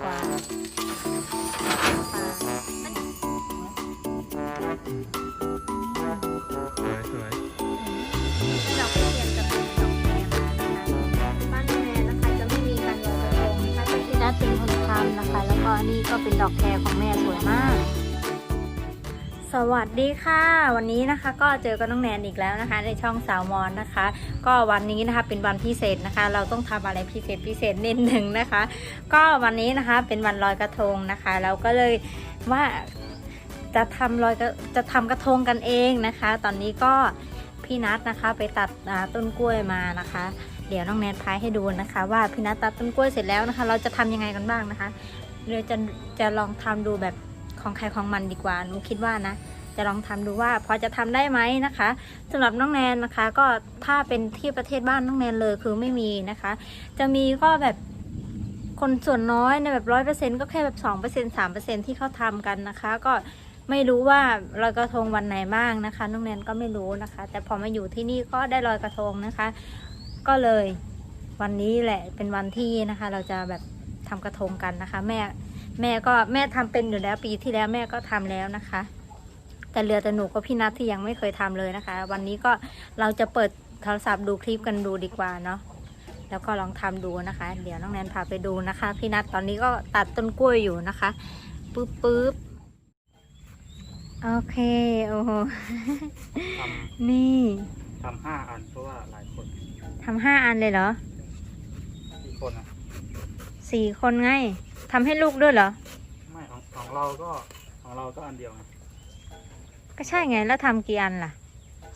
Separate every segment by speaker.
Speaker 1: กว่าปลา
Speaker 2: สวยสวย
Speaker 1: ให้เราไปเรียนกับดอกแคมานะคะบ้านแม่นะคะจะไม่มีการลอยกระทงนะคะแต่ที่นัดเป็นคนทำนะคะ แล้วก็อันนี้ก็เป็นดอกแคของแม่สวยมาก สวัสดีค่ะ วันนี้นะคะก็เจอกับน้องแนนอีกแล้วนะคะ ในช่องสาวมอนนะคะ ก็วันนี้นะคะเป็นวันพิเศษนะคะ เราต้องทำอะไรพิเศษพิเศษนิดหนึ่งนะคะ ก็วันนี้นะคะเป็นวันลอยกระทงนะคะ เราก็เลยว่าจะทำลอยจะทำกระทงกันเองนะคะ ตอนนี้ก็พี่นัทนะคะ ไปตัดต้นกล้วยมานะคะ เดี๋ยวน้องแนนพายให้ดูนะคะ ว่าพี่นัทตัดต้นกล้วยเสร็จแล้วนะคะ เราจะทำยังไงกันบ้างนะคะเดี๋ยวจะจะลองทำดูแบบ ของใครของมันดีกว่าหนูคิดว่านะ จะลองทำดูว่าพอจะทำได้ไหมนะคะสำหรับน้องแนนนะคะ ก็ถ้าเป็นที่ประเทศบ้านน้องแนนเลยคือไม่มีนะคะ จะมีก็แบบคนส่วนน้อยในแบบร้อยเปอร์เซ็นก็แค่แบบสองเปอร์เซ็นสามเปอร์เซ็นที่เขาทำกันนะคะ ก็ไม่รู้ว่าลอยกระทงวันไหนบ้างนะคะน้องแนนก็ไม่รู้นะคะ แต่พอมาอยู่ที่นี่ก็ได้ลอยกระทงนะคะ ก็เลยวันนี้แหละเป็นวันที่นะคะ เราจะแบบทำกระทงกันนะคะ แม่ แม่ก็แม่ทำเป็นอยู่แล้วปีที่แล้วแม่ก็ทำแล้วนะคะ แต่เหลือแต่หนูกับพี่นัทที่ยังไม่เคยทำเลยนะคะ วันนี้ก็เราจะเปิดโทรศัพท์ดูคลิปกันดูดีกว่าเนาะแล้วก็ลองทำดูนะคะ เดี๋ยวน้องแนนพาไปดูนะคะ พี่นัทตอนนี้ก็ตัดต้นกล้วยอยู่นะคะปึ๊บปึ๊บโอเคโอ้โห
Speaker 2: ท
Speaker 1: นี่ำ
Speaker 2: ทำห้าอันเพราะว่าหลายคน
Speaker 1: ทำห้าอันเลยเหรอ
Speaker 2: กี่คนอะ
Speaker 1: สี่คนไง ทำให้ลูกด้วยเหรอ
Speaker 2: ไม่ของของเราก็ของเราก็อันเดียวไง
Speaker 1: ก็ใช่ไง แล้วทำกี่อันล่ะ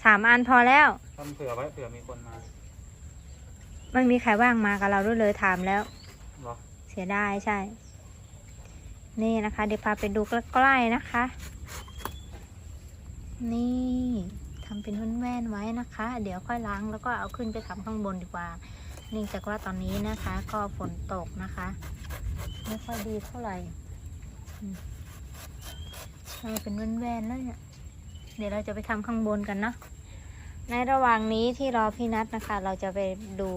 Speaker 1: สามอันพอแล้ว
Speaker 2: ทำเผื่อไว้เผื่อมีคนมา
Speaker 1: ไม่มีใครว่างมากับเราด้วยเลยถามแล้ว
Speaker 2: เหรอ
Speaker 1: เสียดายใช่ นี่นะคะ เดี๋ยวพาไปดูใกล้ๆนะคะ นี่ทำเป็นแว่นๆไว้นะคะ เดี๋ยวค่อยล้างแล้วก็เอาขึ้นไปทำข้างบนดีกว่า เนื่องจากว่าตอนนี้นะคะก็ฝนตกนะคะ ไม่ค่อยดีเท่าไหร่อืมใช่เป็นแว่นๆแล้วเนี่ยเดี๋ยวเราจะไปทำข้างบนกันเนาะในระหว่างนี้ที่รอพี่นัทนะคะ เราจะไปดู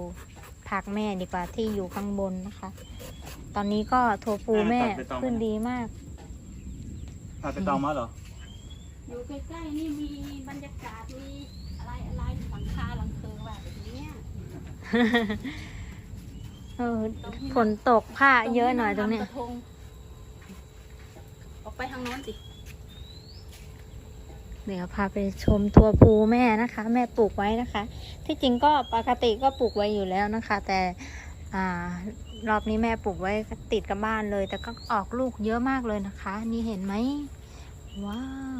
Speaker 1: ผักแม่ดีกว่าที่อยู่ข้างบนนะคะ ตอนนี้ก็โทฟูแม่ขึ้นดีมาก
Speaker 2: อาจจะตองมาเหรอ
Speaker 3: อยู่ใกล้ๆนี่มีบรรยากาศมีอะไรอะไรหลังคาหลังเคิงว่าแบบเนี้ย
Speaker 1: เออฝนตกผ้าเยอะหน่อยตรงเนี้ย
Speaker 3: กะทงออกไปทางโน้นสิ
Speaker 1: เดี๋ยวพาไปชมทัวภูแม่นะคะ แม่ปลูกไว้นะคะ ที่จริงก็ปกติก็ปลูกไว้อยู่แล้วนะคะ แต่อ่ารอบนี้แม่ปลูกไว้ติดกับบ้านเลย แต่ก็ออกลูกเยอะมากเลยนะคะ นี่เห็นไหมว้าว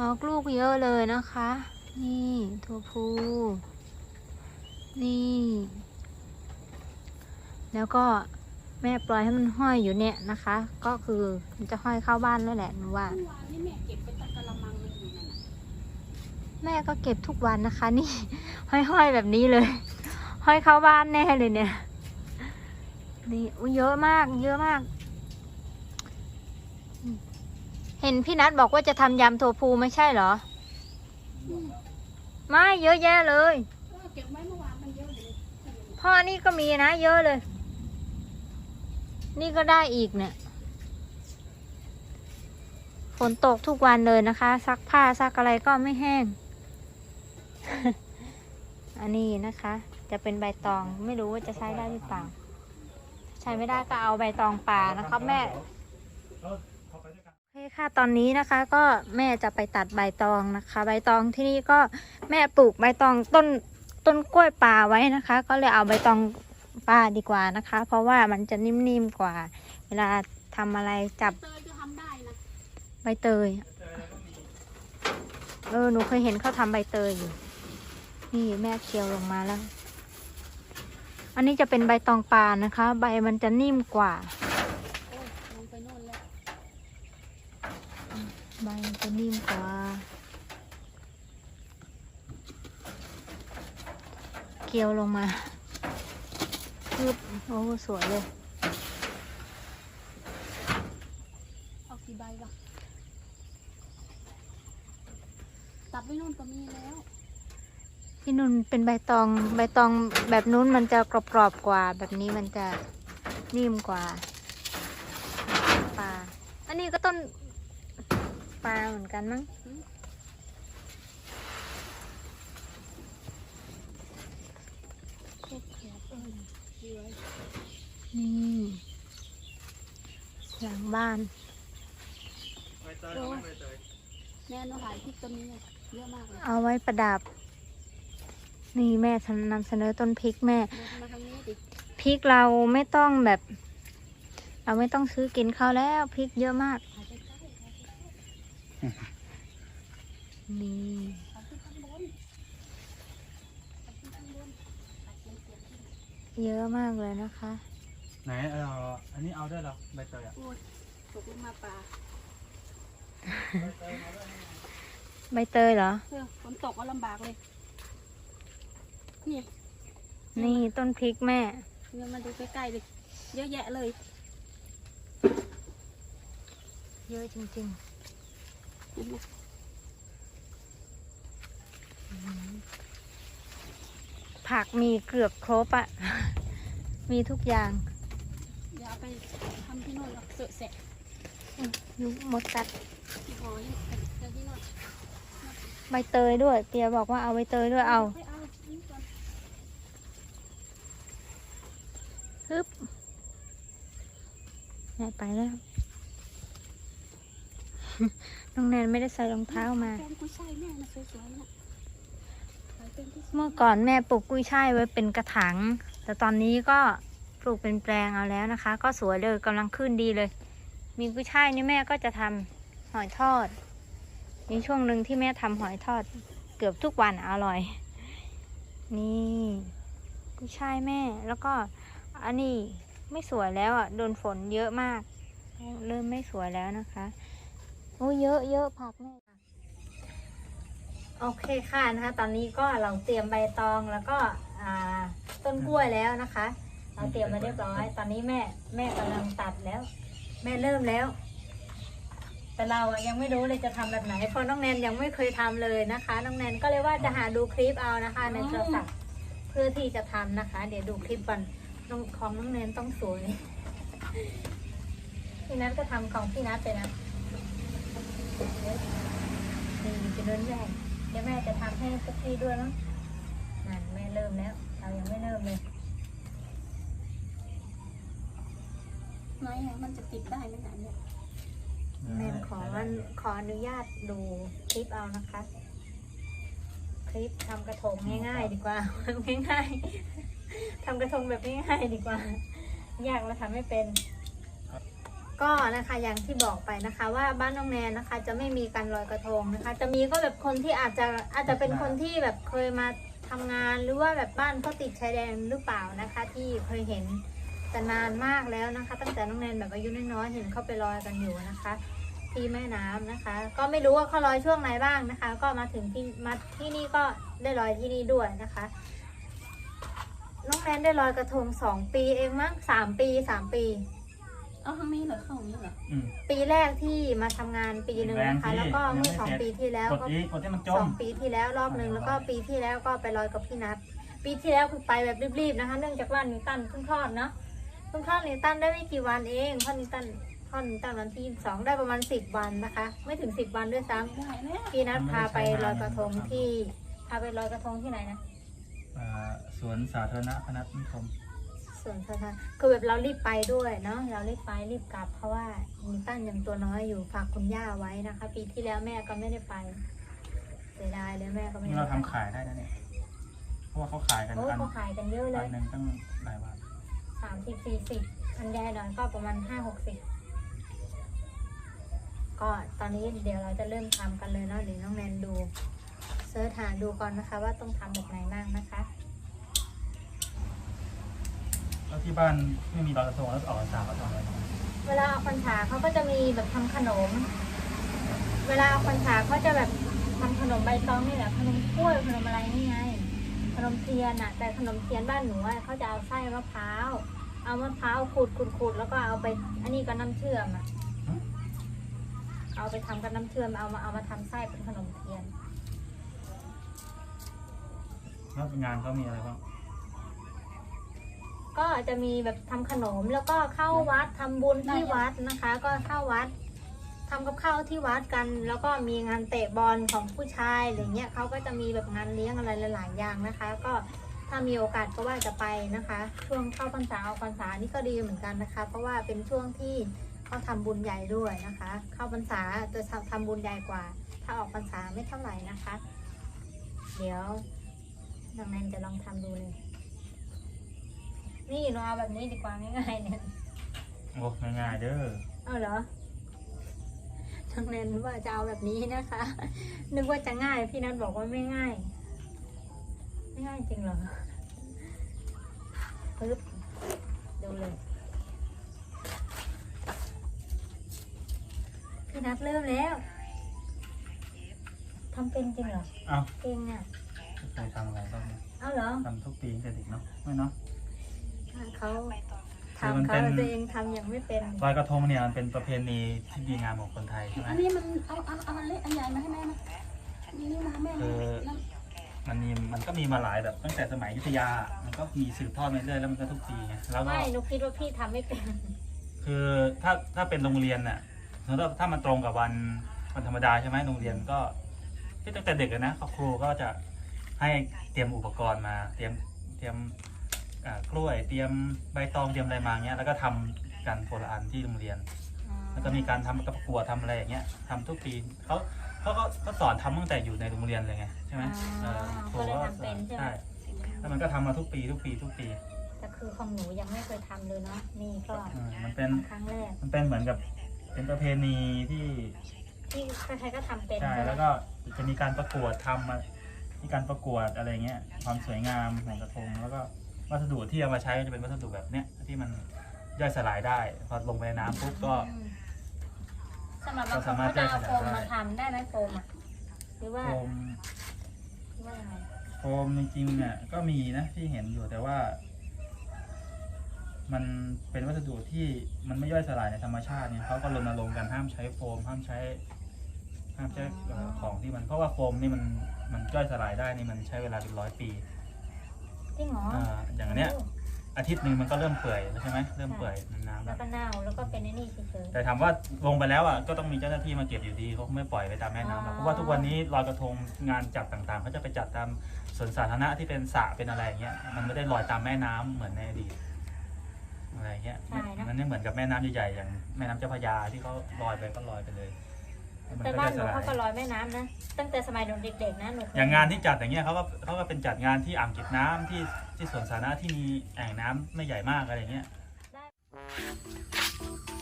Speaker 1: ออกลูกเยอะเลยนะคะ นี่ทัวภู นี่ แล้วก็แม่ปล่อยให้มันห้อยอยู่เนี่ยนะคะ ก็คือมันจะห้อยเข้าบ้านแล้วแหละหนูว่า
Speaker 3: เมื่อวานนี่แม่เก็บไปตะกะละมังมันอยู่นั่นน่ะ
Speaker 1: แม่ก็เก็บทุกวันนะคะ นี่ ห้อยๆแบบนี้เลย ห้อยเข้าบ้านแน่เลยเนี่ย นี่อุ๊ยเยอะมาก เยอะมาก เห็นพี่นัทบอกว่าจะทำยำโทฟูไม่ใช่เหรอ ไม่เยอะแยะเลย พ่อนี่ก็มีนะเยอะเลย นี่ก็ได้อีกเนี่ย ฝนตกทุกวันเลยนะคะ ซักผ้าซักอะไรก็ไม่แห้ง อันนี้นะคะ จะเป็นใบตองไม่รู้ว่าจะใช้ได้หรือเปล่า ใช้ไม่ได้ก็เอาใบตองป่านะครับแม่
Speaker 2: เข้ยกัน
Speaker 1: โอเคค่ะตอนนี้นะคะก็แม่จะไปตัดใบตองนะคะ ใบตองที่นี่ก็แม่ปลูกใบตองต้น ต้นกล้วยป่าไว้นะคะ ก็เลยเอาใบตองป่าดีกว่านะคะ เพราะว่ามันจะนิ่มๆกว่า เวลาทำอะไรจับ
Speaker 3: เตยก็ทำได้นะ
Speaker 1: ใบเตยเออหนูเคยเห็นเขาทำใบเตยอยู่นี่แม่เคียวลงมาแล้ว อันนี้จะเป็นใบตองปลานะคะ ใบมันจะนิ่มกว่า
Speaker 3: โอ้ยลงไปโน่นแล้ว
Speaker 1: ใบมันจะนิ่มกว่า เคียวลงมาปึ๊บโอ้สวยเลย
Speaker 3: เอากี่ใบวะตัดไว้โน่นก็มีแล้ว
Speaker 1: ที่นุ่นเป็นใบตองใบตองแบบนู้นมันจะกรอบๆกว่า แบบนี้มันจะนิ่มกว่าปลาอันนี้ก็ต้นปลาเหมือนกันมั้ง
Speaker 3: ครบแขกเอิญเยอะ
Speaker 1: นี่หลังบ้าน
Speaker 2: ใบเตยเอาไหมใบเตย
Speaker 3: แม่หนูหายพริกต้นนี้เยอะมากเลย
Speaker 1: เอาไว้ประดับ นี่แม่นำเสนอต้นพริกแม่
Speaker 3: มาทางนี้ดิ
Speaker 1: พริกเราไม่ต้องแบบ เราไม่ต้องซื้อกินเขาแล้วพริกเยอะมาก นี่
Speaker 3: เย
Speaker 1: อะมากเลยนะคะ
Speaker 2: ไหนเอาอันนี้เอาได้เหรอใบเตยอะ
Speaker 3: โอ้ยตกลงมาป่า
Speaker 1: ใบเตยเหรอ
Speaker 3: เออฝนตกก็ลำบากเลย นี่
Speaker 1: นี่ต้นพริกแม่
Speaker 3: เงินมาดูใกล้ๆเลยเยอะแยะเลย
Speaker 1: เยอะจริง
Speaker 3: เห็นไหม
Speaker 1: ๆ ผักมีเกือบครบอะ มีทุกอย่าง
Speaker 3: อย่าเอาไป ทำที่โน่นหรอกเสอะแสะ
Speaker 1: ยุมดกัด
Speaker 3: ที่หอยแต่ที่โน่น
Speaker 1: ใบเตยด้วยเตียบอกว่าเอาใบเตยด้วยเอา
Speaker 3: ไม่เอาอันนี้ก่อน
Speaker 1: ฮึบแม่ไปแล้ว น้องแนนไม่ได้ใส่รองเท้ามา
Speaker 3: แฟนกุ้ยช่ายแม่นะสวยๆนะขายเป็นที่สุด
Speaker 1: เมื่อก่อนแม่ปลูกกุ้ยช่ายไว้เป็นกระถางแต่ตอนนี้ก็ป ลูกเป็นแปลงเอาแล้วนะคะ ก็สวยเลยกำลังขึ้นดีเลย มีกุ้ยช่ายนี่แม่ก็จะทำหอยทอด มีช่วงหนึ่งที่แม่ทำหอยทอด เกือบทุกวันอร่อย นี่กุ้ยช่ายแม่ แล้วก็อันนี้ไม่สวยแล้วอะโดนฝนเยอะมาก เริ่มไม่สวยแล้วนะคะโอ้เยอะเยอะผักแม่โอเคค่ะนะคะ ตอนนี้ก็เราเตรียมใบตองแล้วก็ต้นกล้วยแล้วนะคะ เราเตรียมมาเรียบร้อย ตอนนี้แม่แม่กำลังตัดแล้ว แม่เริ่มแล้ว แต่เราอะยังไม่รู้เลยจะทำแบบไหนเพราะน้องแนนยังไม่เคยทำเลยนะคะ น้องแนนก็เลยว่าจะหาดูคลิปเอานะคะ ในโทรศัพท์เพื่อที่จะทำนะคะ เดี๋ยวดูคลิปก่อนน้องของน้องแนนต้องสวยพี่นัทก็ทำของพี่นัทไปนะนี่จะเดินใหญ่เดี๋ยวแม่จะทำให้พวกพี่ด้วยมั้งนั่นแม่เริ่มแล้ว เรายังไม่เริ่มเลย
Speaker 3: ไหนอะมันจะติดได้ไหมเนี่ยเนี่ย
Speaker 1: แม่ขอขออนุญาตดูคลิปเอานะคะ คลิปทำกระทงง่ายๆ ดีกว่า ง่ายๆทำกระทงแบบง่ายๆดีกว่า ยากเราทำไม่เป็น ก็นะคะอย่างที่บอกไปนะคะ ว่าบ้านน้องแนนนะคะ จะไม่มีการลอยกระทงนะคะ จะมีก็แบบคนที่อาจจะอาจจะเป็นคนที่แบบเคยมาทำงานหรือว่าแบบบ้านเขาติดชายแดนหรือเปล่านะคะ ที่เคยเห็น แต่นานมากแล้วนะคะ ตั้งแต่น้องแนนแบบอายุน้อยๆเห็นเขาไปลอยกันอยู่นะคะ ที่แม่น้ำนะคะ ก็ไม่รู้ว่าเขาลอยช่วงไหนบ้างนะคะ ก็มาถึงที่มาที่นี่ก็ได้ลอยที่นี่ด้วยนะคะน้องแนนได้ลอยกระทงสองปีเองมั้งสามปีสามปี
Speaker 3: เอาทางนี้เหรอเข้าอย่างนี้เหรอ
Speaker 2: อืม
Speaker 1: ปีแรกที่มาทำงานปีหนึ่งนะคะ แล้วก็เมื่อสองปีที่แล้ว
Speaker 2: กด
Speaker 1: ก็
Speaker 2: อีกกดที่มันจ
Speaker 1: สอ
Speaker 2: ม
Speaker 1: งปีที่แล้วรอบหนึ่งแล้วก็ปีที่แล้วก็ไปลอยกับพี่นัทปีที่แล้วคือไปแบบรีบๆนะคะ เนื่องจากว่านิวตันเพิ่งคลอดเนาะเพิ่งคลอดนิวตันได้ไม่กี่วันเองเพราะนิวตันคลอดนิวตันวันที่สองได้ประมาณสิบวันนะคะ ไม่ถึงสิบวันด้วยซ้ำ
Speaker 3: ไม่ได้แล้ว
Speaker 1: พี่นัทพาไปลอยกระทงที่พาไปลอยกระทงที่ไหนนะ
Speaker 2: อ่าสวนสาธารณะพนัสนิคม
Speaker 1: สวนสาธารณะคือแบบเรารีบไปด้วยเนาะเรารีบไปรีบกลับเพราะว่านิวตันยังตัวน้อยอยู่ฝากคุณย่าไว้นะคะ ปีที่แล้วแม่ก็ไม่ได้ไปเสียดายเลยแม่ก็ไม่
Speaker 2: นี่
Speaker 1: ได้
Speaker 2: เรา
Speaker 1: ไป
Speaker 2: ทำขายได้นะเนี่ยเพราะว่าเขาขายกัน
Speaker 1: โอ้
Speaker 2: อัน
Speaker 1: เขาขายกันเยอะเล
Speaker 2: อั
Speaker 1: ย
Speaker 2: นหนึ่งตั้งหลายบาท
Speaker 1: สามสิบสี่สิบอันใหญ่หน่อยก็ประมาณห้าหกสิบก็ตอนนี้เดี๋ยวเราจะเริ่มทำกันเลยเนาะเดี๋ยวน้องแนนดูเสิร์ชหาดูก่อนนะคะว่าต้องทำแบบไหนบ้างนะคะ
Speaker 2: แล้วที่บ้านไม่มีลอยกระทงแล้วออกสามกระทงเลย
Speaker 1: เวลาเอาควันฉาเขาก็จะมีแบบทำขนม เวลาเอาควันฉาเขาจะแบบทำขนมใบตองนี่แหละขนมกล้วยขนมอะไรนี่ไง ขนมเทียนอะแต่ขนมเทียนบ้านหนูอะเขาจะเอาไส้มะพร้าว เอามะพร้าวขูดขูดขูดแล้วก็เอาไป อันนี้ก็น้ำเชื่อมอะเอาไปทำกับน้ำเชื่อมเอามาเอามาทำไส้เป็นขนมเทียน
Speaker 2: แล้วงานเขามีอะไรบ้าง
Speaker 1: ก็จะมีแบบทำขนมแล้วก็เข้าวัดทำบุญที่วัดนะคะ ก็เข้าวัด ทำกับข้าวที่วัดกัน แล้วก็มีงานเตะบอลของผู้ชายอะไรเงี้ยเขาก็จะมีแบบงานเลี้ยงอะไรหลายๆอย่างนะคะ ก็ถ้ามีโอกาสก็ว่าจะไปนะคะ ช่วงเข้าพรรษาออกพรรษานี่ก็ดีเหมือนกันนะคะ เพราะว่าเป็นช่วงที่เขาทำบุญใหญ่ด้วยนะคะ เข้าพรรษาจะทำบุญใหญ่กว่า ถ้าออกพรรษาไม่เท่าไหร่นะคะ เดี๋ยวน้องแนนจะลองทำดูเลยนี่หนูเอาแบบนี้ดีกว่าง่ายๆเนี่ย
Speaker 2: โอ้ง่ายๆเด้อ
Speaker 1: เอาเหรอ น้องแนนว่าจะเอาแบบนี้นะคะ นึกว่าจะง่ายพี่นัทบอกว่าไม่ง่าย ไม่ง่ายจริงเหรอปึ๊บดูเลยพี่นัทเริ่มแล้วทำเป็นจริงเหรอ
Speaker 2: เอ้า
Speaker 1: เก่งอะ
Speaker 2: เคยทำอะไรบ้างเนี่ย
Speaker 1: เอาเหรอ
Speaker 2: ทำทุกปีตั้งแต่เด็กเนาะไม่เนาะ
Speaker 1: เขา
Speaker 2: คือมัน
Speaker 1: ทำ
Speaker 2: เป็
Speaker 1: เขา
Speaker 2: น
Speaker 1: ตัวเองทำยังไม่เป็น
Speaker 2: ลอยกระทงเนี่ยมันเป็นประเพณีที่ดีงามของคนไทยใช่ไหม
Speaker 3: อันนี้มันเอาเอาเอาอันเล็กอันใหญ่มาให้แม่มามีนิ้วมาให้แม่
Speaker 2: เอ
Speaker 3: มา
Speaker 2: อ
Speaker 3: นั่น
Speaker 2: มันมีมันก็มีมาหลายแบบตั้งแต่สมัยอยุธยา มันก็มีสืบทอดมาเรื่อยแล้วมันก็ทุกปีไงแล้วก็
Speaker 1: ไม่หนูคิดว่าพี่ทำไม่เป็น
Speaker 2: คือถ้าถ้าเป็นโรงเรียนน่ะถ้าถ้ามันตรงกับวันวันธรรมดาใช่ไหมโรงเรียนก็ที่ตั้งแต่เด็กเลยนะครูก็จะให้เตรียมอุปกรณ์มา เตรียมเตรียม อ่ากล้วยเตรียมใบตองเตรียมอะไรมาเงี้ยแล้วก็ทำกันโพลอันที่โรงเรียน แล้วก็มีการทำประกวดทำอะไรอย่างเงี้ยทำทุกปีเขาเขาก็ก็สอนทำตั้งแต่อยู่ในโรงเรียนเลยไงใช่ไหม
Speaker 1: อ๋อ
Speaker 2: เออครู
Speaker 1: ก็เลย
Speaker 2: ก็
Speaker 1: ทำเป็นใช่ไหม
Speaker 2: ใช่แล้วมันก็ทำมาทุกปีทุกปีทุกปี
Speaker 1: แต่คือของหนูยังไม่เคยทำเลยเนาะนี่ก็
Speaker 2: เออมันเป็น
Speaker 1: ครั้งแรก
Speaker 2: มันเป็นเหมือนกับเป็นประเพณีที่
Speaker 1: ที่ใครๆก็ทำเป็น
Speaker 2: ใช่
Speaker 1: ใช่ไหม
Speaker 2: แล้วก็จะมีการประกวดทำมามีการประกวดอะไรเงี้ยความสวยงามของกระทงแล้วก็ วัสดุที่เอามาใช้ก็จะเป็นวัสดุแบบเนี้ยที่มันย่อยสลายได้ พอลงไปในน้ำปุ๊บก็
Speaker 1: อืมสำหรับบาง
Speaker 2: ก็
Speaker 1: คน
Speaker 2: สามารถ
Speaker 1: เขาจะเอาโฟม
Speaker 2: ได้
Speaker 1: มาทำได้ไหมโฟมอะหรือว่า
Speaker 2: โฟม
Speaker 1: หรือว่ายังไง
Speaker 2: โฟมจริงๆเนี่ยก็มีนะที่เห็นอยู่แต่ว่า มันเป็นวัสดุที่มันไม่ย่อยสลายในธรรมชาติเนี่ยเขาก็รณรงค์กันห้ามใช้โฟม ห้ามใช้ ห้ามใช้เอ่อของที่มันเพราะว่าโฟมนี่มันมันย่อยสลายได้นี่มันใช้เวลาเป็นร้อยปี
Speaker 1: จริงเหรอ
Speaker 2: อ่าอย่างอันเนี้ยอาทิตย์หนึ่งมันก็เริ่มเปื่อยแล้วใช่ไหมเริ่มเปื่อยในน้ำ
Speaker 1: แล้
Speaker 2: แล้วว
Speaker 1: ก็เน่าแล้วก็เป็นไอ้นี่เฉย
Speaker 2: แต่ถามว่าลงไปแล้วอะก็ต้องมีเจ้าหน้าที่มาเก็บอยู่ดีเขาไม่ปล่อยไปตามแม่น้ำหรอกเพราะว่าทุกวันนี้ลอยกระทงงานจัดต่างๆเขาจะไปจัดตามสวนสาธารณะที่เป็นสระเป็นอะไรอย่างเงี้ยมันไม่ได้ลอยตามแม่น้ำเหมือนในอดีตอะไรเงี้ยมันไม่เหมือนกับแม่น้ำใหญ่ๆอย่างแม่น้ำเจ้าพระยาที่เขาลอยไปก็ลอยไปเลย มั
Speaker 1: ๆแต่
Speaker 2: ก็
Speaker 1: บ้านห
Speaker 2: จะ
Speaker 1: นู
Speaker 2: สล
Speaker 1: เขาก็ลอยแม่น้ำนะ ตั้งแต่สมัยหนูเด็กๆนะหนูเค
Speaker 2: อย่างงานที่จัดอย่างเงี้ยเขาก็เขาก็เป็นจัดงานที่อ่างเก็บน้ำที่ที่สวนสาธารณะที่มีแอ่งน้ำไม่ใหญ่มากอะไรเงี้ย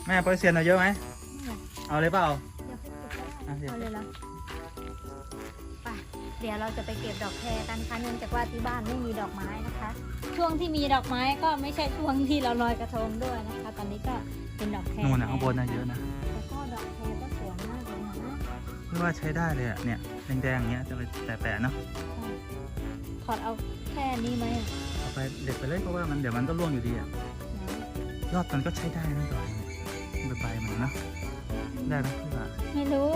Speaker 2: แม่โปรเซียนเอาเยอะไหมเอาเลยเปล่า
Speaker 1: เดี๋ยวไปเก็บก็ได้เอาเลยเหรอไปเดี๋ยวเราจะไปเก็บดอกแครกันค่ะเนื่องจากว่าที่บ้านไม่มีดอกไม้นะคะ ช่วงที่มีดอกไม้ก็ไม่ใช่ช่วงที่เราลอยกระทงด้วยนะคะ ตอนนี้ก็เป็นดอกแคร
Speaker 2: นู่นนะข้างบนนะเยอะนะ พี่ว่าใช้ได้เลยอะเนี่ยแดงๆอย่างเงี้ยจะไปแปะๆเนาะ
Speaker 1: ถอดเอาแค่นี้ไหมอะ
Speaker 2: เอาไปเด็ดไปเลยเพราะว่ามันเดี๋ยวมันก็ร่วงอยู่ดีอะ
Speaker 1: ไหน
Speaker 2: ยอดมันก็ใช้ได้นะดอกเนี่ยใบๆมันนะได้ไหมพี่ว่า
Speaker 1: ไม่รู้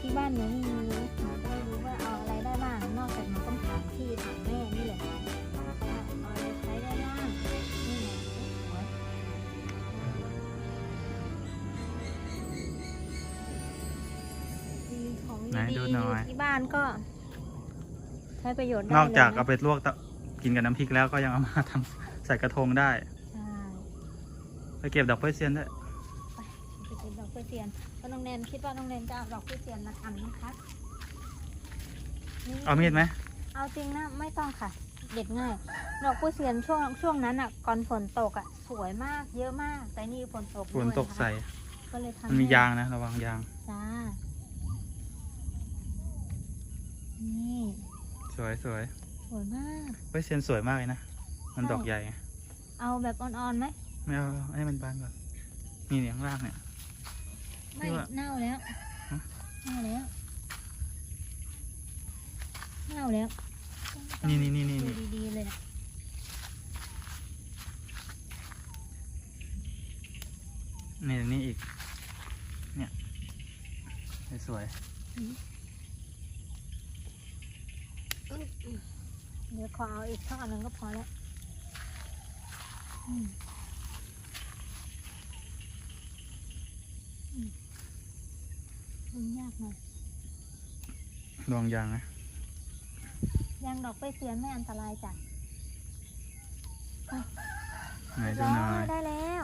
Speaker 1: ที่บ้านหนูไม่ ดีดูๆ
Speaker 2: หน่อย
Speaker 1: ที่บ้านก็ ใช้ประโยชน์ได้
Speaker 2: นอกจาก
Speaker 1: ลยะ
Speaker 2: เอาไปลวกตะกินกับน้ำพริกแล้วก็ยังเอามาทำใส่กระทงได้
Speaker 1: ใช่
Speaker 2: ไปเก็บดอกไม้เซียนด้วย
Speaker 1: ไปเก็บดอกกล้วยเทียนก็น้องแนนคิดว่าน้องแนนจะเอาดอกกล้วยเทียนมาทำนะคะนี่
Speaker 2: เอามีดไหม
Speaker 1: เอาจริงนะไม่ต้องค่ะ เด็ดง่ายดอกกล้วยเทียนช่วงช่วงนั้นอะก่อนฝนตกอะสวยมากเยอะมาก แต่นี่ฝนตก
Speaker 2: ฝนตก
Speaker 1: ด้วยะคะ
Speaker 2: ใส่
Speaker 1: ก็เลยทำ
Speaker 2: มันมี
Speaker 1: ให้
Speaker 2: ยางนะระวังยาง
Speaker 1: จ้า นี่
Speaker 2: สวยสวย
Speaker 1: สวยมาก
Speaker 2: ไม้เซียนสวยมากเลยนะ มันดอกใหญ่ไง
Speaker 1: เอาแบบอ่อนๆไหม
Speaker 2: ไม่เอาให้มันบานก่อนนี่เนี่ยข้างล่างเนี่ย
Speaker 1: ไม่
Speaker 2: พี่ว่า
Speaker 1: เน่าแล้ว
Speaker 2: ฮะ
Speaker 1: เน่าแล้วเน่าแล้ว
Speaker 2: นี่นี่นี่นี่
Speaker 1: ดู
Speaker 2: นี่
Speaker 1: ดีๆเลยอะ
Speaker 2: นี่นี่อีก เนี่ยสวย
Speaker 1: เดี๋ยวขอเอาอีกท่อหนึ่งก็พอแล้วอืมอืมดูยากหน่อย
Speaker 2: ดวงยางนะ
Speaker 1: ยางดอกไปเสียไม่อันตรายจ้ะ
Speaker 2: ไหนดูหน่อย
Speaker 1: ได้แล้ว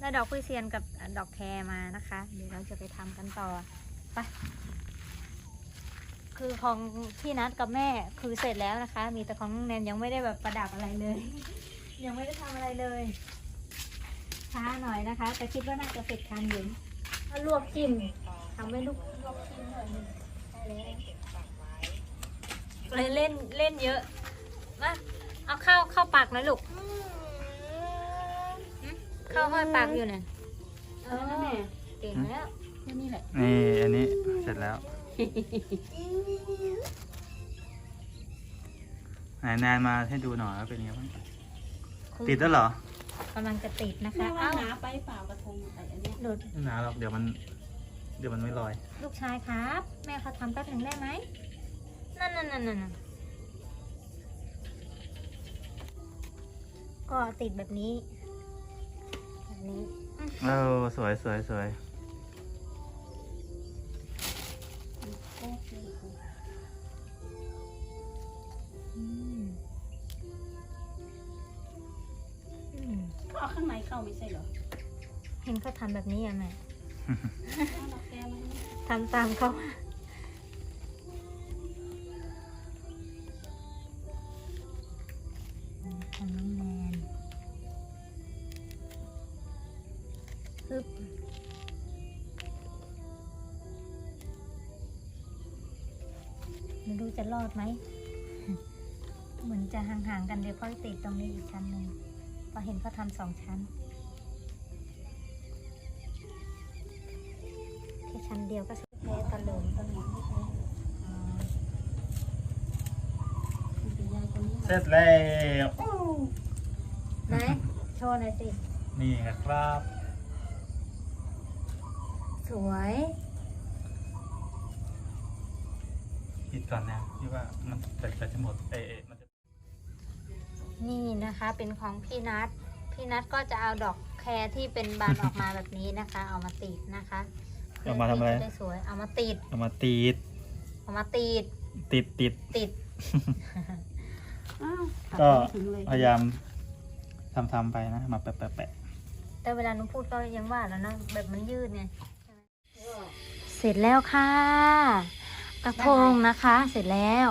Speaker 1: ได้ดอกพุยเซียนกับดอกแครมานะคะ เดี๋ยวเราจะไปทำกันต่อ ไป คือของพี่นัดกับแม่คือเสร็จแล้วนะคะ มีแต่ของน้องแนนยังไม่ได้แบบประดับอะไรเลย ยังไม่ได้ทำอะไรเลยช้าหน่อยนะคะ แต่คิดว่าน่าจะเสร็จทันอยู่ถ้าลวกจิ้มทำให้ลูกลวกจิ้มหน่อยหนึงได้แล้วเลยเล่นเล่นเยอะมาเอาเข้าเข้าปากหนะลูกเข้าห้อยปากอยู่เนี่ยเอ
Speaker 3: เออนั่น
Speaker 1: อ
Speaker 3: แหละ
Speaker 1: เก่งแล้ว
Speaker 3: แค่นี้แหละ
Speaker 2: นี่อันนี้เสร็จแล้ว ไหนแนนมาให้ดูหน่อยว่าเป็นยังไงบ้างติดแล้วเหรอ
Speaker 1: กำลังจะติดนะ
Speaker 3: แม่
Speaker 1: คะ
Speaker 3: ว่า
Speaker 1: เอ้า
Speaker 3: หนาไปเปล่ากระทงใส่อันเนี้ย
Speaker 1: หลุด
Speaker 2: ไม่หนาหรอกเดี๋ยวมัน เดี๋ยวมันไม่ลอย
Speaker 1: ลูกชายครับ แม่เขาทำแป๊บหนึ่งได้ไหมนั่นนั่นนั่นนั่นนั่นก็ติดแบบนี้แบบนี้
Speaker 2: เออสวยสวยสวย
Speaker 3: โอ้โห
Speaker 1: อืมอืม
Speaker 3: เอาข้างในเข้าไม่ใช่เหรอ
Speaker 1: เห็นเขาทำแบบนี้อะแม่ ทำตามเขา รู้จะรอดไหม เหมือนจะห่างๆกันเดี๋ยวค่อยติดตรงนี้อีกชั้นหนึ่งพอเห็นเขาทำสองชั้น แค่ชั้นเดียวก็แพ้ตะเลิมตะหลิมอ๋อ
Speaker 3: มันเป็นยายคนนี้
Speaker 2: เสร็จแล้ว
Speaker 1: ไหนโชว์หน่อยสิ
Speaker 2: นี่ครับ
Speaker 1: สวย
Speaker 2: ปิด ก่อนนะพี่ว่ามันแบตจะหมดเอะมันจะ
Speaker 1: นี่นะคะเป็นของพี่นัทพี่นัทก็จะเอาดอกแครที่เป็นบานออกมาแบบนี้นะคะ เอามาติดนะคะเพื่
Speaker 2: เอามาทำอะไร
Speaker 1: ที่จได้สวยเอามาติด
Speaker 2: เอามาตีด
Speaker 1: เอามาติด
Speaker 2: ติดติด
Speaker 1: ติด
Speaker 3: อ้าวตัด
Speaker 2: ก็
Speaker 3: ไม่ถึงเลย
Speaker 2: พยายามทำทำไปนะมาแปะแปะแปะ
Speaker 1: แต่เวลาหนุพูดก็ยังว่าแล้วนะแบบมันยืดไงเสร็จแล้วค่ะ กระทงนะคะ เสร็จแล้ว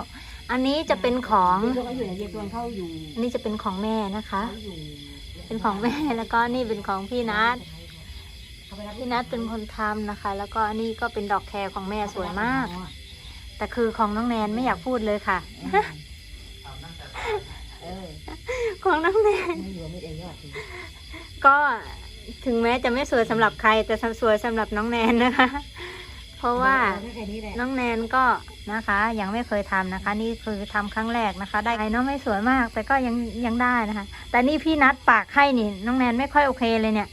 Speaker 1: อันนี้จะเป็นของ
Speaker 3: เขาอยู่ในเยตัวเขาอยู่
Speaker 1: อันนี้จะเป็นของแม่นะคะ
Speaker 3: เป็
Speaker 1: นของแม่แล้วก็นี่เป็นของพี่นัทพี่นัทเป็นคนทำนะคะ แล้วก็อันนี้ก็เป็นดอกแครของแม่สวยมาก แต่คือของน้องแนนไม่อยากพูดเลยค่ะของน้องแนนก็ถึงแม้จะไม่สวยสำหรับใคร แต่สวยสำหรับน้องแนนนะคะ เพราะว่า
Speaker 3: แค่นี้แหละ
Speaker 1: น้องแนนก็นะคะยังไม่เคยทำนะคะ นี่คือทำครั้งแรกนะคะ ได้เน้องไม่สวยมาก แต่ก็ยังยังได้นะคะ แต่นี่พี่นัดปากให้นี่ น้องแนนไม่ค่อยโอเคเลยเนี่ย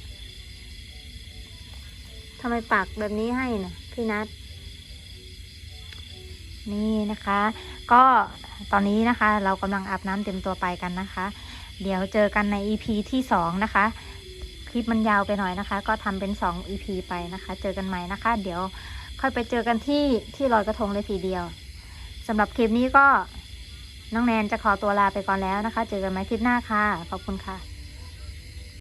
Speaker 1: ทำไมปากแบบนี้ให้นะพี่นัดนี่นะคะ ก็ตอนนี้นะคะ เรากำลังอาบน้ำเต็มตัวไปกันนะคะ เดี๋ยวเจอกันใน EP ที่สองนะคะ คลิปมันยาวไปหน่อยนะคะ ก็ทำเป็นสอง EP ไปนะคะ เจอกันใหม่นะคะ เดี๋ยว ค่อยไปเจอกันที่ที่ลอยกระทงเลยทีเดียวสำหรับคลิปนี้ก็น้องแนนจะขอตัวลาไปก่อนแล้วนะคะ เจอกันใหม่คลิปหน้าค่ะ ขอบคุณค่ะ